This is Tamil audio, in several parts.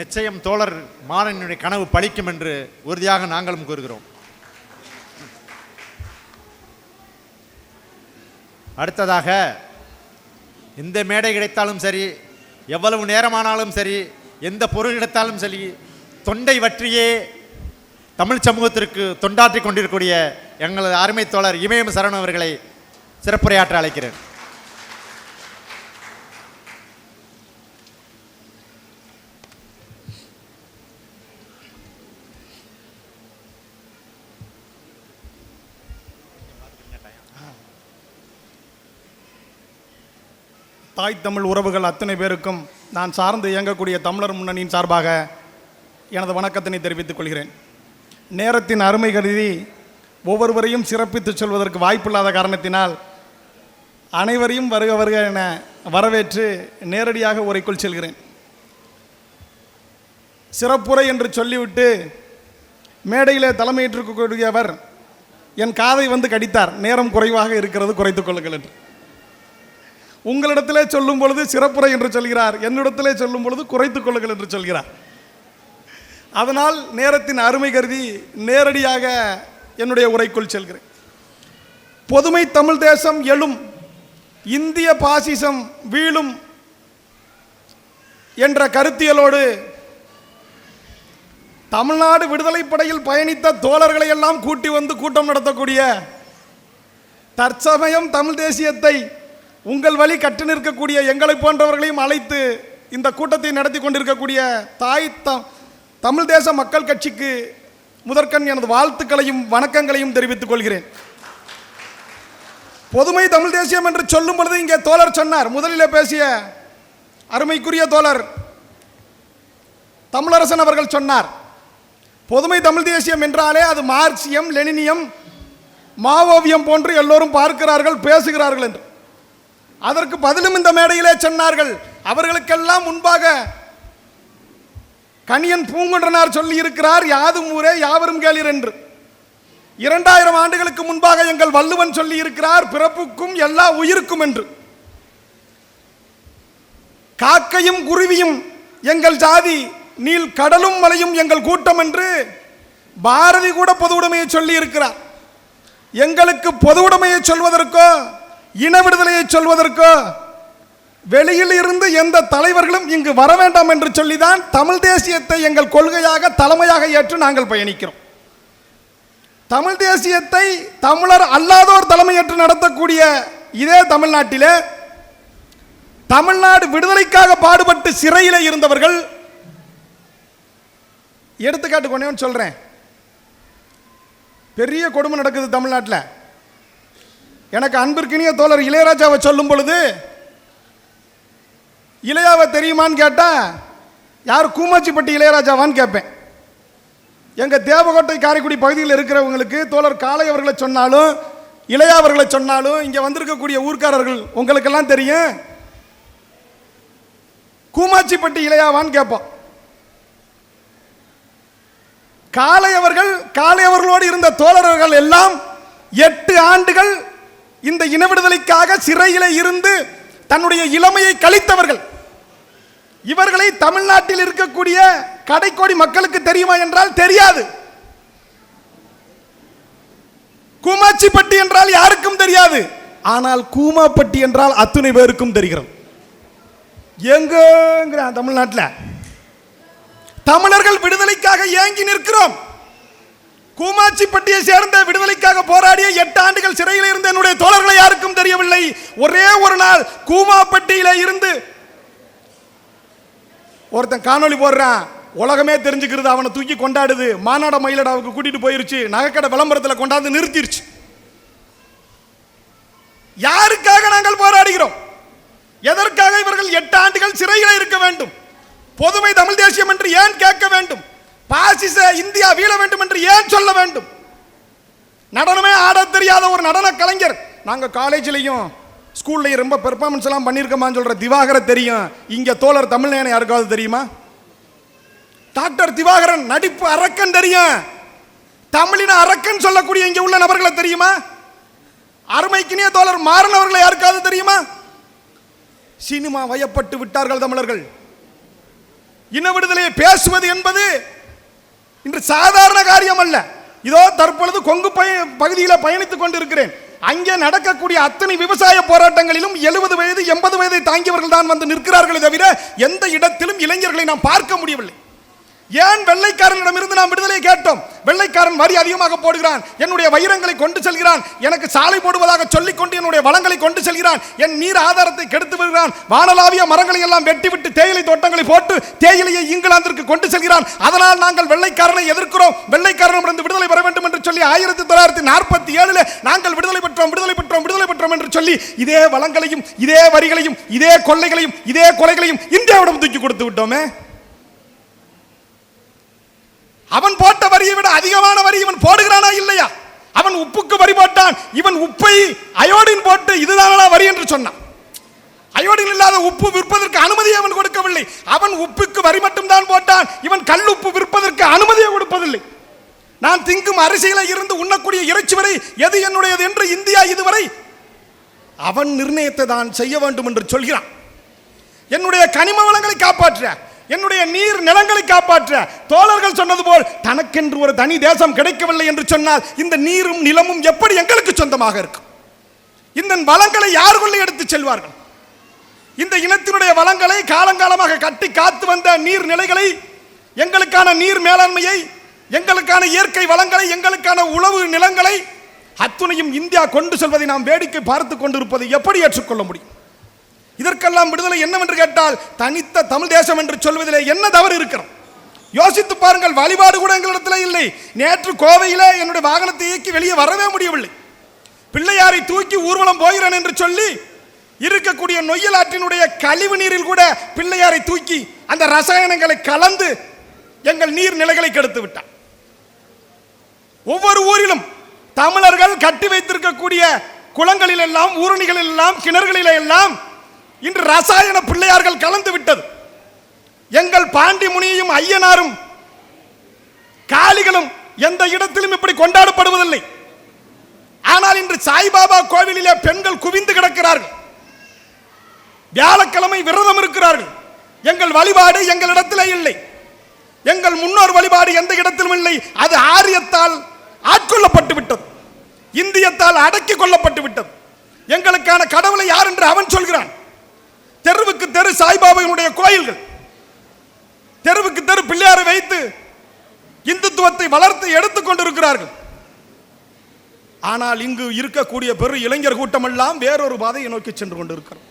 நிச்சயம் தோழர் மாறனுடைய கனவு பழிக்கும் என்று உறுதியாக நாங்களும் கூறுகிறோம். அடுத்ததாக எந்த மேடை கிடைத்தாலும் சரி எவ்வளவு நேரமானாலும் சரி எந்த பொருள் கிடைத்தாலும் சரி தொண்டை வற்றியே தமிழ் சமூகத்திற்கு தொண்டாற்றி கொண்டிருக்கக்கூடிய எங்களது அருமை தோழர் இமயம் சரண் அவர்களை சிறப்புரையாற்ற அழைக்கிறேன். தாய் தமிழ் உறவுகள் அத்தனை பேருக்கும் நான் சார்ந்து இயங்கக்கூடிய தமிழர் முன்னணியின் சார்பாக எனது வணக்கத்தினை தெரிவித்துக் கொள்கிறேன். நேரத்தின் அருமை கருதி ஒவ்வொருவரையும் சிறப்பித்து சொல்வதற்கு வாய்ப்பில்லாத காரணத்தினால் அனைவரையும் வருக வருக என வரவேற்று நேரடியாக உரைக்குள் செல்கிறேன். சிறப்புரை என்று சொல்லிவிட்டு மேடையிலே தலைமையேற்றிருக்கக்கூடியவர் என் காதை வந்து கடித்தார். நேரம் குறைவாக இருக்கிறது குறைத்துக் கொள்ளுங்கள் என்று. உங்களிடத்திலே சொல்லும் பொழுது சிறப்புரை என்று சொல்கிறார். என்னிடத்திலே சொல்லும் பொழுது குறைத்துக் கொள்ளுங்கள் என்று சொல்கிறார். அதனால் நேரத்தின் அருமை கருதி நேரடியாக என்னுடைய உரைக்குள் செல்கிறேன். பொதுமை தமிழ் தேசம் எழும் இந்திய பாசிசம் வீழும் என்ற கருத்தியலோடு தமிழ்நாடு விடுதலைப்படையில் பயணித்த தோழர்களை எல்லாம் கூட்டி வந்து கூட்டம் நடத்தக்கூடிய தற்சமயம் தமிழ் தேசியத்தை உங்கள் வழி கற்று நிற்கக்கூடிய எங்களை போன்றவர்களையும் அழைத்து இந்த கூட்டத்தை நடத்தி கொண்டிருக்கக்கூடிய தாய் த தமிழ் தேச மக்கள் கட்சிக்கு முதற்கண் எனது வாழ்த்துக்களையும் வணக்கங்களையும் தெரிவித்துக் கொள்கிறேன். பொதுமை தமிழ் தேசியம் என்று சொல்லும் பொழுது இங்கே தோழர் சொன்னார். முதலில் பேசிய அருமைக்குரிய தோழர் தமிழரசன் அவர்கள் சொன்னார். பொதுமை தமிழ் தேசியம் என்றாலே அது மார்க்சியம் லெனினியம் மாவோவியம் போன்று எல்லோரும் பார்க்கிறார்கள் பேசுகிறார்கள் என்று. அதற்கு பதிலும் இந்த மேடையிலே சொன்னார்கள். அவர்களுக்கெல்லாம் முன்பாக கணியன் பூங்குன்றனார் சொல்லி இருக்கிறார் யாதும் ஊரே யாவரும் கேளீர் என்று. இரண்டாயிரம் ஆண்டுகளுக்கு முன்பாக எங்கள் வள்ளுவன் சொல்லி இருக்கிறார் பிறப்புக்கும் எல்லா உயிருக்கும் என்று. காக்கையும் குருவியும் எங்கள் ஜாதி நீல் கடலும் மலையும் எங்கள் கூட்டம் என்று பாரதி கூட பொது உடைமையை சொல்லி இருக்கிறார் எங்களுக்கு பொது உடைமையை சொல்வதற்கோ இன விடுதலையை சொல்வதற்கோ வெளியில் இருந்து எந்த தலைவர்களும் இங்கு வர வேண்டாம் என்று சொல்லிதான் தமிழ் தேசியத்தை எங்கள் கொள்கையாக தலைமையாக ஏற்று நாங்கள் பயணிக்கிறோம். தமிழ் தேசியத்தை தமிழர் அல்லாதோர் தலைமையேற்று நடத்தக்கூடிய இதே தமிழ்நாட்டிலே தமிழ்நாடு விடுதலைக்காக பாடுபட்டு சிறையிலே இருந்தவர்கள் எடுத்துக்காட்டு கொண்டேன்னு சொல்றேன். பெரிய கொடுமை நடக்குது தமிழ்நாட்டில். எனக்கு அன்பிற்கினிய தோழர் இளையராஜாவை சொல்லும் பொழுது இளையாவை தெரியுமான்னு கேட்டால் யார் கூமாச்சிப்பட்டி இளையராஜாவான்னு கேட்பேன். எங்கள் தேவகோட்டை காரைக்குடி பகுதியில் இருக்கிறவங்களுக்கு தோழர் காளை அவர்களை சொன்னாலும் இளையா அவர்களை சொன்னாலும் இங்கே வந்திருக்கக்கூடிய ஊர்க்காரர்கள் உங்களுக்கெல்லாம் தெரியும். கூமாச்சிப்பட்டி இளையாவான்னு கேட்போம். காளையவர்கள் காளையவர்களோடு இருந்த தோழர்கள் எல்லாம் எட்டு ஆண்டுகள் இந்த இன விடுதலைக்காக சிறையில் இருந்து தன்னுடைய இளமையை கழித்தவர்கள். இவர்களை தமிழ்நாட்டில் இருக்கக்கூடிய கடைக்கோடி மக்களுக்கு தெரியுமா என்றால் தெரியாது. கூமாச்சிப்பட்டி என்றால் யாருக்கும் தெரியாது. ஆனால் கூமாப்பட்டி என்றால் அத்துணை பேருக்கும் தெரிகிறது. எங்கிறான் தமிழ்நாட்டில்? தமிழர்கள் விடுதலைக்காக ஏங்கி நிற்கிறோம். கூமாச்சிப்பட்டியை சேர்ந்த விடுதலைக்காக போராடிய எட்டு ஆண்டுகள் சிறையில் இருந்த என்னுடைய தோழர்களை யாருக்கும் தெரியவில்லை. ஒரே ஒரு நாள் கூமாப்பட்டியில இருந்து ஒருத்தன் காணொளி போடுறான். உலகமே தெரிஞ்சுக்கிறது அவனை தூக்கி கொண்டாடுது. மாநாட மயிலடாவுக்கு கூட்டிட்டு போயிருச்சு. நகைக்கடை விளம்பரத்தில் கொண்டாந்து நிறுத்திருச்சு. யாருக்காக நாங்கள் போராடுகிறோம்? எதற்காக இவர்கள் எட்டு ஆண்டுகள் சிறையில் இருக்க வேண்டும்? பொதுமை தமிழ் தேசியம் என்று ஏன் கேட்க வேண்டும்? பாசிச இந்தியா வீழ வேண்டும் என்று ஏன் சொல்ல வேண்டும்? நடனமே ஆடத் தெரியாத ஒரு நடன கலைஞர். நாங்கள் காலேஜ்லையும் ஸ்கூல்லையும் ரொம்ப பெர்ஃபார்மன்ஸ் எல்லாம் பண்ணியிருக்கோமான்னு சொல்ற திவாகர தெரியும். இங்க தோழர் தமிழ்நேன யாருக்காவது தெரியுமா? டாக்டர் திவாகரன் நடிப்பு அரக்கன் தெரியும். தமிழின அரக்கன் சொல்லக்கூடிய இங்கே உள்ள நபர்களை தெரியுமா? அருமைக்கினே தோழர் மாறன் அவர்களை யாருக்காவது தெரியுமா? சினிமா வயப்பட்டு விட்டார்கள் தமிழர்கள். இன விடுதலையை பேசுவது என்பது இன்று சாதாரண காரியம் அல்ல இதோ தற்பொழுது கொங்கு பய பகுதியில் பயணித்துக் கொண்டிருக்கிறேன். அங்கே நடக்கக்கூடிய அத்தனை விவசாய போராட்டங்களிலும் எழுபது வயது எண்பது வயதை தாங்கியவர்கள் தான் வந்து நிற்கிறார்களே தவிர எந்த இடத்திலும் இளைஞர்களை நாம் பார்க்க முடியவில்லை. ஏன் வெள்ளைக்காரனிடமிருந்து நாம் விடுதலை கேட்டோம்? வெள்ளைக்காரன் வரி அதிகமாக போடுகிறான். என்னுடைய வைரங்களை கொண்டு செல்கிறான். எனக்கு சாலை போடுவதாக சொல்லிக்கொண்டு என்னுடைய வளங்களை கொண்டு செல்கிறான். என் நீர் ஆதாரத்தை கெடுத்து விடுகிறான். வானலாவிய மரங்களை எல்லாம் வெட்டிவிட்டு தேயிலை தோட்டங்களை போட்டு தேயிலையை இங்கிலாந்திற்கு கொண்டு செல்கிறான். அதனால் நாங்கள் வெள்ளைக்காரனை எதிர்க்கிறோம். வெள்ளைக்காரனிடமிருந்து விடுதலை பெற வேண்டும் என்று சொல்லி ஆயிரத்தி தொள்ளாயிரத்தி நாற்பத்தி ஏழுல நாங்கள் விடுதலை பெற்றோம் விடுதலை பெற்றோம் விடுதலை பெற்றோம் என்று சொல்லி இதே வளங்களையும் இதே வரிகளையும் இதே கொள்ளைகளையும் இதே கொலைகளையும் இந்தியாவிடம் தூக்கி கொடுத்து விட்டோமே. அவன் போட்ட வரியை விட அதிகமான வரி இவன் போடுகிறானா இல்லையா? அவன் உப்புக்கு வரி போட்டான். இவன் உப்பை அயோடின் போட்டு இதுதானா வரி என்று சொன்னான். அயோடின் இல்லாத உப்பு விற்பதற்கு அனுமதியை அவன் கொடுக்கவில்லை. அவன் உப்புக்கு வரி மட்டும்தான் போட்டான். இவன் கல் உப்பு விற்பதற்கு அனுமதியை கொடுப்பதில்லை. நான் திங்கும் அரிசியில இருந்து உண்ணக்கூடிய இறைச்சி வரை எது என்னுடையது என்று இந்தியா இதுவரை அவன் நிர்ணயத்தை தான் செய்ய வேண்டும் என்று சொல்கிறான். என்னுடைய கனிம வளங்களை காப்பாற்ற என்னுடைய நீர் நிலங்களை காப்பாற்ற. தோழர்கள் சொன்னது போல் தனக்கென்று ஒரு தனி தேசம் கிடைக்கவில்லை என்று சொன்னால் இந்த நீரும் நிலமும் எப்படி எங்களுக்கு சொந்தமாக இருக்கும்? இந்த வளங்களை யாருக்குள்ளே எடுத்துச் எடுத்து செல்வார்கள்? இந்த இனத்தினுடைய வளங்களை காலங்காலமாக கட்டி காத்து வந்த நீர் நிலைகளை எங்களுக்கான நீர் மேலாண்மையை எங்களுக்கான இயற்கை வளங்களை எங்களுக்கான உழவு நிலங்களை அத்துணையும் இந்தியா கொண்டு செல்வதை நாம் வேடிக்கை பார்த்து கொண்டிருப்பதை எப்படி ஏற்றுக்கொள்ள முடியும்? இதற்கெல்லாம் விடுதலை என்னவென்று கேட்டால் தனித்த தமிழ் தேசம் என்று சொல்வதிலே என்ன தவறு இருக்கிறோம் யோசித்து பாருங்கள் வழிபாடு கூட எங்களிடத்தில் இல்லை. நேற்று கோவையில் என்னுடைய வாகனத்தை இயக்கி வெளியே வரவே முடியவில்லை. பிள்ளையாரை தூக்கி ஊர்வலம் போகிறேன் என்று சொல்லி இருக்கக்கூடிய நொய்யல் ஆற்றினுடைய கழிவு நீரில் கூட பிள்ளையாரை தூக்கி அந்த ரசாயனங்களை கலந்து எங்கள் நீர் நிலைகளை கெடுத்து விட்டார். ஒவ்வொரு ஊரிலும் தமிழர்கள் கட்டி வைத்திருக்கக்கூடிய குளங்களில் எல்லாம் ஊரணிகளில் எல்லாம் கிணறுகளில் எல்லாம் இன்று ரசாயன பிள்ளையார்கள் கலந்து விட்டது. எங்கள் பாண்டி முனியும் ஐயனாரும் காளிகளும் எந்த இடத்திலும் இப்படி கொண்டாடப்படுவதில்லை. ஆனால் இன்று சாய்பாபா கோவிலிலே பெண்கள் குவிந்து கிடக்கிறார்கள். வியாழக்கிழமை விரதம் இருக்கிறார்கள். எங்கள் வழிபாடு எங்களிடத்திலே இல்லை. எங்கள் முன்னோர் வழிபாடு எந்த இடத்திலும் இல்லை. அது ஆரியத்தால் ஆட்கொள்ளப்பட்டு விட்டது. இந்தியத்தால் அடக்கி கொள்ளப்பட்டு விட்டது. எங்களுக்கான கடவுளை யார் என்று அவன் சொல்கிறான். தெருவுக்கு தெரு சாய்பாபாவினுடைய கோயில்கள். தெருவுக்கு தெரு பிள்ளையாரை வைத்து இந்துத்துவத்தை வளர்த்து எடுத்துக் கொண்டிருக்கிறார்கள். ஆனால் இங்கு இருக்கக்கூடிய பெரு இளைஞர் கூட்டம் எல்லாம் வேறொரு பாதையை நோக்கி சென்று கொண்டிருக்கிறோம்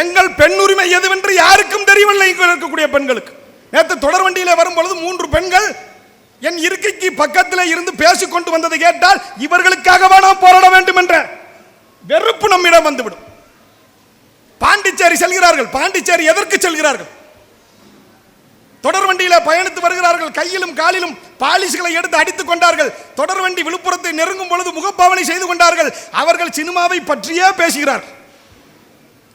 எங்கள் பெண் உரிமை எதுவென்று யாருக்கும் தெரியவில்லை இங்கு இருக்கக்கூடிய பெண்களுக்கு. நேற்று தொடர் வண்டியிலே வரும் பொழுது மூன்று பெண்கள் என் இருக்கைக்கு பக்கத்தில் இருந்து பேசிக்கொண்டு வந்ததை கேட்டால் இவர்களுக்காகவா நாம் போராட வேண்டும் என்ற வெறுப்பு நம்மிடம் வந்துவிடும். பாண்டிச்சேரி செல்கிறார்கள். பாண்டிச்சேரி எதற்கு செல்கிறார்கள்? தொடர் வண்டியில பயணித்து வருகிறார்கள். கையிலும் காலிலும் பாலிஷ்களை எடுத்து அடித்துக் கொண்டார்கள். தொடர் வண்டி விழுப்புரத்தை நெருங்கும் பொழுது முகப்பாவனை செய்து கொண்டார்கள். அவர்கள் சினிமாவை பற்றியே பேசுகிறார்கள்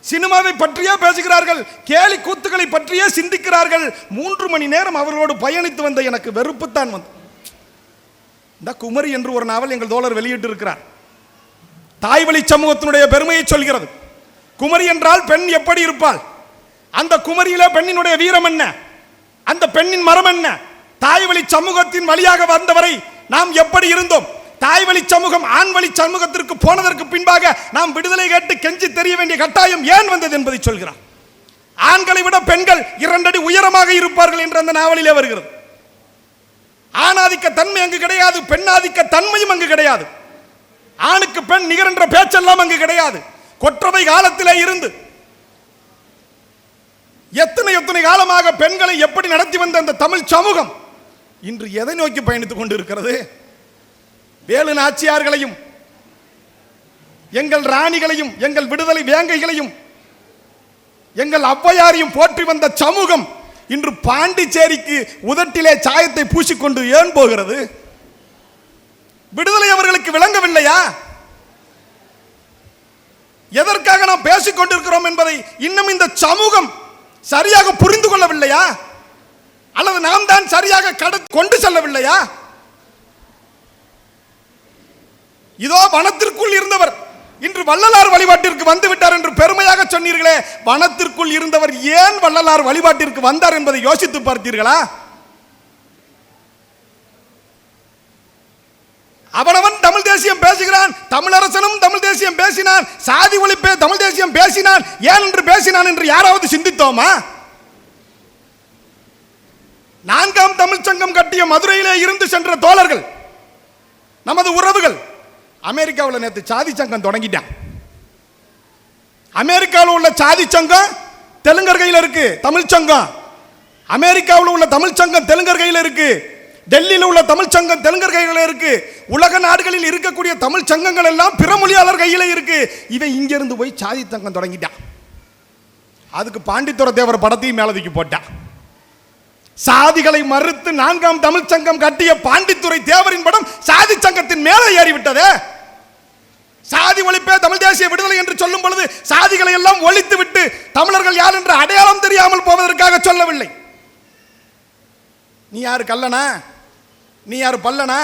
சினிமாவை பற்றியே பேசுகிறார்கள். கேலி கூத்துக்களை பற்றியே சிந்திக்கிறார்கள். மூன்று மணி நேரம் அவர்களோடு பயணித்து வந்த எனக்கு வெறுப்புத்தான் வந்து இந்த குமரி என்று ஒரு நாவல் எங்கள் தோழர் வெளியிட்டு இருக்கிறார் தாய்வழி சமூகத்தினுடைய பெருமையை சொல்கிறது. குமரி என்றால் பெண் எப்படி இருப்பாள்? அந்த குமரியில பெண்ணினுடைய வீரம் என்ன? அந்த பெண்ணின் மரம் என்ன? தாய்வழி சமூகத்தின் வழியாக வந்தவரை நாம் எப்படி இருந்தோம்? தாய்வழி சமூகம் ஆண்வழி சமூகத்திற்கு போனதற்கு பின்பாக நாம் விடுதலை கேட்டு கெஞ்சி தெரிய வேண்டிய கட்டாயம் ஏன் வந்தது என்பதை சொல்கிறார் ஆண்களை விட பெண்கள் இரண்டடி உயரமாக இருப்பார்கள் என்று அந்த நாவலிலே வருகிறது. ஆணாதிக்க தன்மை அங்கு கிடையாது பெண்ணாதிக்க தன்மையும் அங்கு கிடையாது. ஆணுக்கு பெண் நிகர் என்ற பேச்செல்லாம் அங்கு கிடையாது. கொற்றவை காலத்திலே இருந்து எத்தனை எத்தனை காலமாக பெண்களை எப்படி நடத்தி வந்த அந்த தமிழ் சமூகம் இன்று எதை நோக்கி பயணித்துக் கொண்டிருக்கிறது? வேலு நாச்சியார்களையும் எங்கள் ராணிகளையும் எங்கள் விடுதலை வேங்கைகளையும் எங்கள் ஔவையாரையும் போற்றி வந்த சமூகம் இன்று பாண்டிச்சேரிக்கு உதட்டிலே சாயத்தை பூசிக்கொண்டு ஏன் போகிறது? விடுதலை அவர்களுக்கு விளங்கவில்லையா? எதற்காக நாம் பேசிக் கொண்டிருக்கிறோம் என்பதை இன்னும் இந்த சமூகம் சரியாக புரிந்து கொள்ளவில்லையா? அல்லது நாம் தான் சரியாக கட கொண்டு செல்லவில்லையா? இதோ வனத்திற்குள் இருந்தவர் இன்று வள்ளலார் வழிபாட்டிற்கு வந்து விட்டார் என்று பெருமையாக சொன்னீர்களே வனத்திற்குள் இருந்தவர் ஏன் வள்ளலார் வழிபாட்டிற்கு வந்தார் என்பதை யோசித்து பார்த்தீர்களா? அவனவன் தமிழ் தேசியம் பேசுகிறான் தமிழரசனும் தமிழ் தேசியம் பேசினான் சாதி ஒழிப்பே தமிழ் தேசியம் பேசினான் ஏன் என்று பேசினான் என்று யாராவது சிந்தித்தோமா? நான்காம் தமிழ்ச் சங்கம் கட்டிய மதுரையிலே இருந்து சென்ற தோழர்கள் நமது உறவுகள் அமெரிக்காவில் நேற்று சாதி சங்கம் தொடங்கிட்டான். அமெரிக்காவில் உள்ள சாதி சங்கம் தெலுங்கர் கையில் இருக்கு தமிழ் சங்கம். அமெரிக்காவில் உள்ள தமிழ் சங்கம் தெலுங்கர் கையில் இருக்கு டெல்லியில் உள்ள தமிழ் சங்கம் தெலுங்கர் கையில் இருக்கு. உலக நாடுகளில் இருக்கக்கூடிய தமிழ் சங்கங்கள் எல்லாம் பிற மொழியாளர் கையில் இருக்கு. இவன் இங்கிருந்து போய் சாதி தங்கம் தொடங்கிட்டான். அதுக்கு பாண்டித்துர தேவர் படத்தையும் மேலதிக்கு போட்டான். சாதிகளை மறுத்து நான்காம் தமிழ் சங்கம் கட்டிய பாண்டித்துறை தேவரின் படம் சாதி சங்கத்தின் மேலே ஏறிவிட்டதே. சாதி ஒழிப்பே தமிழ் தேசிய விடுதலை என்று சொல்லும் பொழுது சாதிகளை எல்லாம் ஒழித்து விட்டு தமிழர்கள் யார் என்று அடையாளம் தெரியாமல் போவதற்காக சொல்லவில்லை. நீ யார் கல்லனா நீ யார் பல்லனா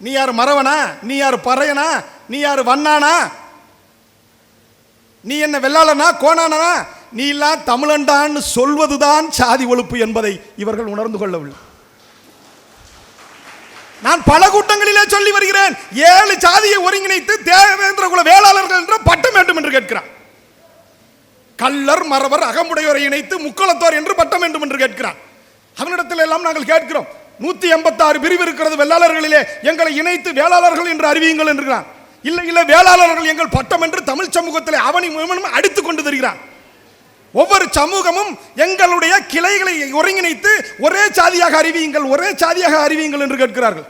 நீ யார் மறவனா? நீ யார் பறையனா? நீ யார் வண்ணானா? நீ என்ன வெள்ளாளனா? கோணானா? நீ எல்லாம் தமிழண்டான்னு சொல்வதுதான் சாதி ஒழிப்பு என்பதை இவர்கள் உணர்ந்து கொள்ளவில்லை. நான் பல கூட்டங்களிலே சொல்லி வருகிறேன் ஏழு சாதியை ஒருங்கிணைத்து தேவேந்திர குல வேளாளர்கள் என்ற பட்டம் வேண்டும் என்று கேட்கிறான். கள்ளர் மறவர் அகமுடையோரை இணைத்து முக்களத்தோர் என்று பட்டம் வேண்டும் என்று கேட்கிறான். அவனிடத்தில் எல்லாம் நாங்கள் கேட்கிறோம். நூத்தி எண்பத்தாறு பிரிவு இருக்கிறது வெள்ளாளர்களிலே. எங்களை இணைத்து வேளாளர்கள் என்று அறிவியுங்கள் என்கிறான் இல்லை இல்லை வேளாளர்கள் எங்கள் பட்டம் என்று தமிழ் சமூகத்தில் அவனி முழுவதும் அடித்துக் கொண்டு தருகிறான் ஒவ்வொரு சமூகமும் எங்களுடைய கிளைகளை ஒருங்கிணைத்து ஒரே சாதியாக அறிவியுங்கள் ஒரே சாதியாக அறிவியுங்கள் என்று கேட்கிறார்கள்.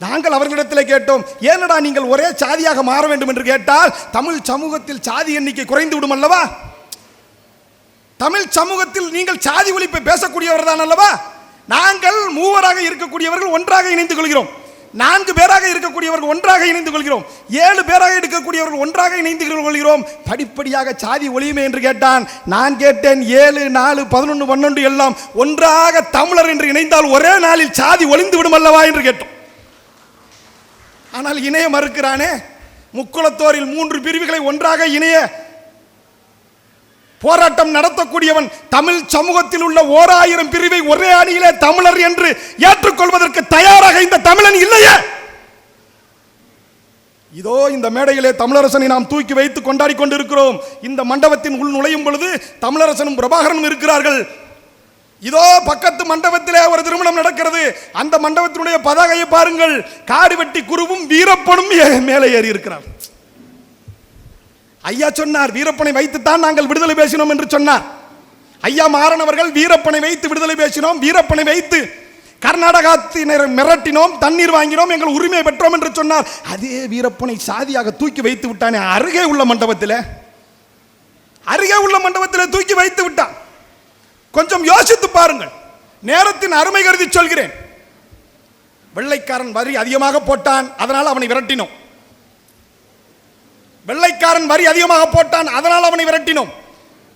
நாங்கள் அவர்களிடத்தில் கேட்டோம் ஏனடா நீங்கள் ஒரே சாதியாக மாற வேண்டும் என்று கேட்டால் தமிழ் சமூகத்தில் சாதி எண்ணிக்கை குறைந்து விடும் அல்லவா? தமிழ் சமூகத்தில் நீங்கள் சாதி ஒழிப்பை பேசக்கூடியவர் தான் அல்லவா? நாங்கள் மூவராக இருக்கக்கூடியவர்கள் ஒன்றாக இணைந்து கொள்கிறோம். நான்கு பேராக இருக்கக்கூடியவர்கள் ஒன்றாக இணைந்து கொள்கிறோம். ஏழு பேராக இருக்கக்கூடியவர்கள் ஒன்றாக இணைந்து கொள்கிறோம். படிப்படியாக சாதி ஒளியுமே என்று கேட்டான். நான் கேட்டேன் ஏழு நாலு பதினொன்று பன்னெண்டு எல்லாம் ஒன்றாக தமிழர் என்று இணைந்தால் ஒரே நாளில் சாதி ஒளிந்து விடும் அல்லவா என்று கேட்டோம். ஆனால் இணைய மறுக்கிறானே முக்குளத்தோரில் மூன்று பிரிவுகளை ஒன்றாக இணைய போராட்டம் நடத்தக்கூடியவன் தமிழ் சமூகத்தில் உள்ள ஓர் ஆயிரம் பிரிவை ஒரே அணியிலே தமிழர் என்று ஏற்றுக்கொள்வதற்கு தயாராக இந்த தமிழன் இல்லையே? இதோ இந்த மேடையிலே தமிழரசனை நாம் தூக்கி வைத்து கொண்டாடி கொண்டிருக்கிறோம். இந்த மண்டபத்தின் உள் நுழையும் பொழுது தமிழரசனும் பிரபாகரனும் இருக்கிறார்கள். இதோ பக்கத்து மண்டபத்திலே ஒரு திருமணம் நடக்கிறது. அந்த மண்டபத்தினுடைய பதாகையை பாருங்கள். காடு வெட்டி குருவும் வீரப்பனும் ஏ- மேலே ஏறி இருக்கிறார். ஐயா சொன்னார் வீரப்பனை வைத்துத்தான் நாங்கள் விடுதலை பேசினோம் என்று சொன்னார். ஐயா மாறனவர்கள் வீரப்பனை வைத்து விடுதலை பேசினோம் வீரப்பனை வைத்து கர்நாடகத்தினர் மிரட்டினோம் தண்ணீர் வாங்கினோம் எங்கள் உரிமை பெற்றோம் என்று சொன்னார். அதே வீரப்பனை சாதியாக தூக்கி வைத்து விட்டானே அருகே உள்ள மண்டபத்தில். அருகே உள்ள மண்டபத்தில் தூக்கி வைத்து விட்டான். கொஞ்சம் யோசித்து பாருங்கள். நேரத்தின் அருமை கருதி சொல்கிறேன். வெள்ளைக்காரன் வரி அதிகமாக போட்டான் அதனால் அவனை விரட்டினோம். வெள்ளைக்காரன் வரி அதிகமாக போட்டான் அதனால் அவனை விரட்டினோம்.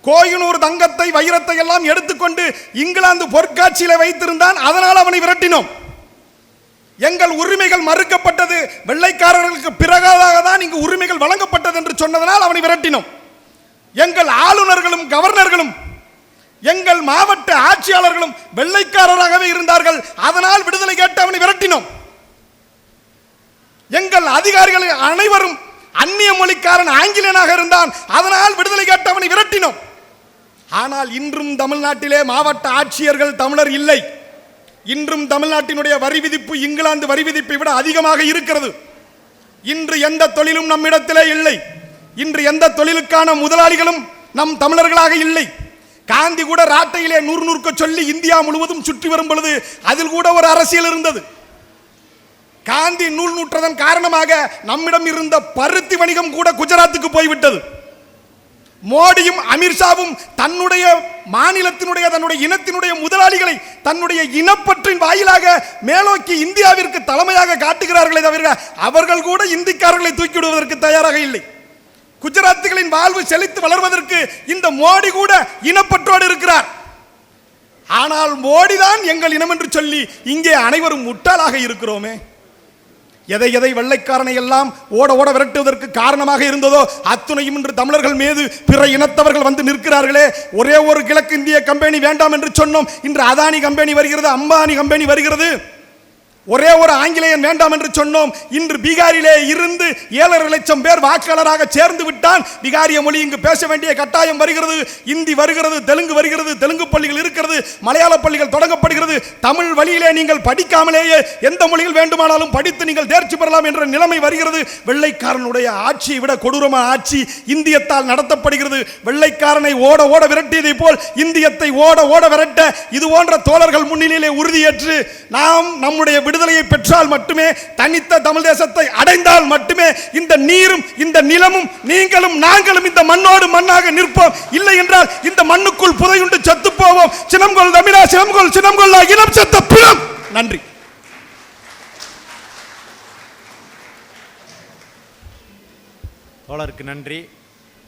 கோயினூர் தங்கத்தை வைரத்தை எல்லாம் எடுத்துக்கொண்டு இங்கிலாந்து பொற்காட்சியில் வைத்திருந்தான் அதனால் அவனை விரட்டினோம். எங்கள் உரிமைகள் மறுக்கப்பட்டது வெள்ளைக்காரர்களுக்கு பிறகாக தான் இங்கு உரிமைகள் வழங்கப்பட்டது என்று சொன்னதனால் அவனை விரட்டினோம். எங்கள் ஆளுநர்களும் கவர்னர்களும் எங்கள் மாவட்ட ஆட்சியாளர்களும் வெள்ளைக்காரராகவே இருந்தார்கள் அதனால் விடுதலை கேட்டு அவனை விரட்டினோம். எங்கள் அதிகாரிகள் அனைவரும் அந்நிய மொழிக்காரன் ஆங்கிலனாக இருந்தான். அதனால் விடுதலை கேட்டு அவனை விரட்டினோம். ஆனால் இன்றும் தமிழ்நாட்டிலே மாவட்ட ஆட்சியர்கள் தமிழர் இல்லை. இன்றும் தமிழ்நாட்டினுடைய வரி விதிப்பு இங்கிலாந்து வரி விதிப்பை விட அதிகமாக இருக்கிறது. இன்று எந்த தொழிலும் நம்மிடத்திலே இல்லை. இன்று எந்த தொழிலுக்கான முதலாளிகளும் நம் தமிழர்களாக இல்லை. காந்தி கூட ராட்டையிலே நூறு நூறுக்க சொல்லி இந்தியா முழுவதும் சுற்றி வரும் பொழுது அதில் கூட ஒரு அரசியல் இருந்தது. காந்தி நூல் நூற்றதன் காரணமாக நம்மிடம் இருந்த பருத்தி வணிகம் கூட குஜராத்துக்கு போய்விட்டது. மோடியும் அமித்ஷாவும் தன்னுடைய மாநிலத்தினுடைய தன்னுடைய இனத்தினுடைய முதலாளிகளை தன்னுடைய இனப்பற்றின் வாயிலாக மேலோக்கி இந்தியாவிற்கு தலைமையாக காட்டுகிறார்களே தவிர அவர்கள் கூட இந்திக்காரர்களை தூக்கிவிடுவதற்கு தயாராக இல்லை. குஜராத்துகளின் வாழ்வு செழித்து வளர்வதற்கு இந்த மோடி கூட இனப்பற்றோடு இருக்கிறார். ஆனால் மோடி தான் எங்கள் இனம் என்று சொல்லி இங்கே அனைவரும் முட்டாளாக இருக்கிறோமே. எதை எதை வெள்ளைக்காரனை எல்லாம் ஓட ஓட விரட்டுவதற்கு காரணமாக இருந்ததோ அத்துணையும் இன்று தமிழர்கள் மீது பிற இனத்தவர்கள் வந்து நிற்கிறார்களே. ஒரே ஒரு கிழக்கு இந்திய கம்பெனி வேண்டாம் என்று சொன்னோம். இன்று அதானி கம்பெனி வருகிறது அம்பானி கம்பெனி வருகிறது. ஒரே ஒரு ஆங்கிலேயன் வேண்டாம் என்று சொன்னோம். இன்று பீகாரிலே இருந்து ஏழரை லட்சம் பேர் வாக்காளராக சேர்ந்து விட்டான். பீகாரிய மொழி இங்கு பேச வேண்டிய கட்டாயம் வருகிறது. இந்தி வருகிறது தெலுங்கு வருகிறது தெலுங்கு பள்ளிகள் இருக்கிறது மலையாள பள்ளிகள் தொடங்கப்படுகிறது. தமிழ் வழியிலே நீங்கள் படிக்காமலேயே எந்த மொழியில் வேண்டுமானாலும் படித்து நீங்கள் தேர்ச்சி பெறலாம் என்ற நிலைமை வருகிறது. வெள்ளைக்காரனுடைய ஆட்சியை விட கொடூரமான ஆட்சி இந்தியத்தால் நடத்தப்படுகிறது. வெள்ளைக்காரனை ஓட ஓட விரட்டியதை போல் இந்தியத்தை ஓட ஓட விரட்ட இது போன்ற தோழர்கள் முன்னிலையிலே உறுதியேற்று நாம் நம்முடைய விடுதலையை பெற்றால் மட்டுமே தனித்த தமிழ் தேசத்தை அடைந்தால் மட்டுமே இந்த நீரும் இந்த நிலமும் நீங்களும் நாங்களும் இந்த மண்ணோடு மண்ணாக நிற்போம். இல்லை என்றால் இந்த மண்ணுக்குள் புதையுண்டு செத்து போவோம். சினம்கொள் தமிழா சினம்கொள் சினம்கொள்ளா இனம் செத்த பிணம் நன்றி. தோழருக்கு நன்றி.